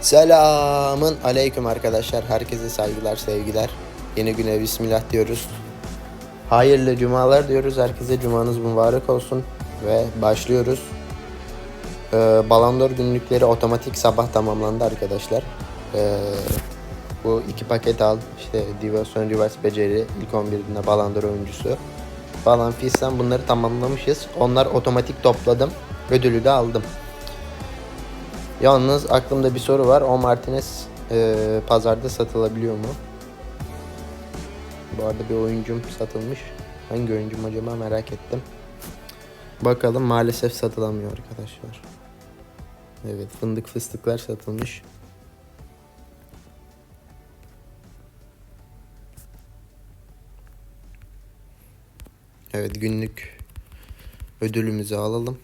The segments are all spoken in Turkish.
Selamın aleyküm arkadaşlar. Herkese saygılar, sevgiler. Yeni güne bismillah diyoruz. Hayırlı cumalar diyoruz. Herkese cumanız mübarek olsun. Ve başlıyoruz. Ee, Balandor günlükleri otomatik sabah tamamlandı arkadaşlar. Ee, bu iki paket al. İşte Divasyon Reverse Beceri ilk 11'inde Balandor oyuncusu. Falan fistan bunları tamamlamışız. Onlar otomatik topladım. Ödülü de aldım. Yalnız aklımda bir soru var. O Martinez e, pazarda satılabiliyor mu? Bu arada bir oyuncum satılmış. Hangi oyuncum acaba merak ettim. Bakalım maalesef satılamıyor arkadaşlar. Evet fındık fıstıklar satılmış. Evet günlük ödülümüzü alalım.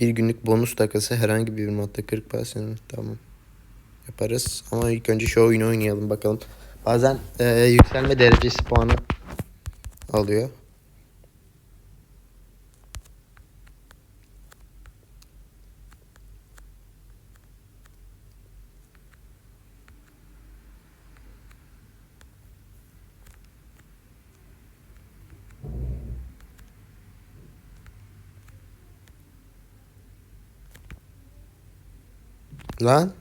Bir günlük bonus takası herhangi bir modda 40 pasyon tamam yaparız ama ilk önce şu oyunu oynayalım bakalım. Bazen e, yükselme derecesi puanı alıyor. Lan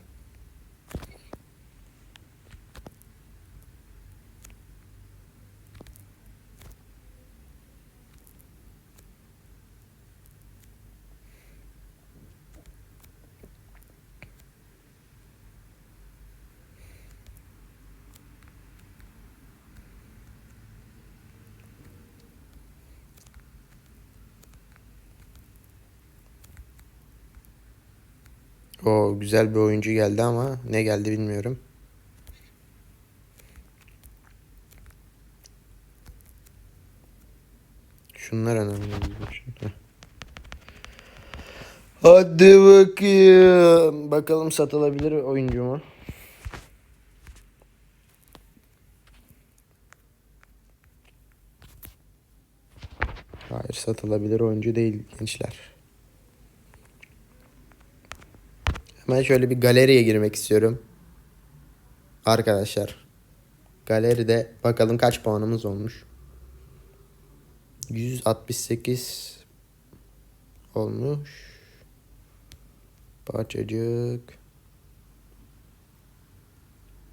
o güzel bir oyuncu geldi ama ne geldi bilmiyorum. Şunlar önemli. Hadi bakayım. Bakalım satılabilir oyuncu mu? Hayır satılabilir oyuncu değil gençler. Hemen şöyle bir galeriye girmek istiyorum. Arkadaşlar. Galeride bakalım kaç puanımız olmuş. 168 olmuş. Parçacık.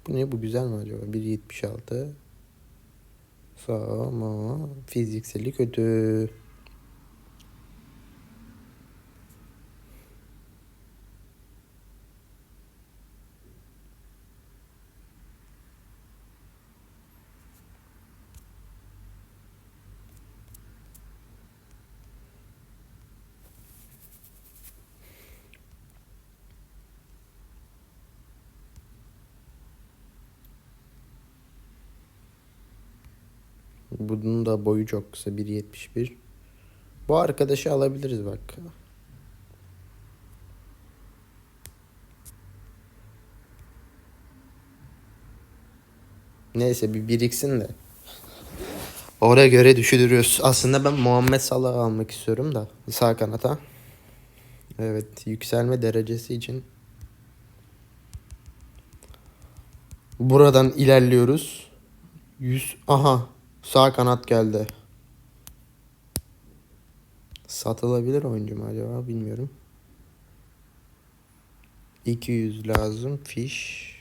Bu ne bu güzel mi acaba? 1.76 Sağ ama fizikseli kötü. Bunun da boyu çok kısa 1.71. Bu arkadaşı alabiliriz bak. Neyse bir biriksin de. Oraya göre düşürürüz. Aslında ben Muhammed Salah'ı almak istiyorum da sağ kanata. Evet yükselme derecesi için. Buradan ilerliyoruz. 100 aha sağ kanat geldi. Satılabilir oyuncu mu acaba bilmiyorum. 200 lazım. Fiş.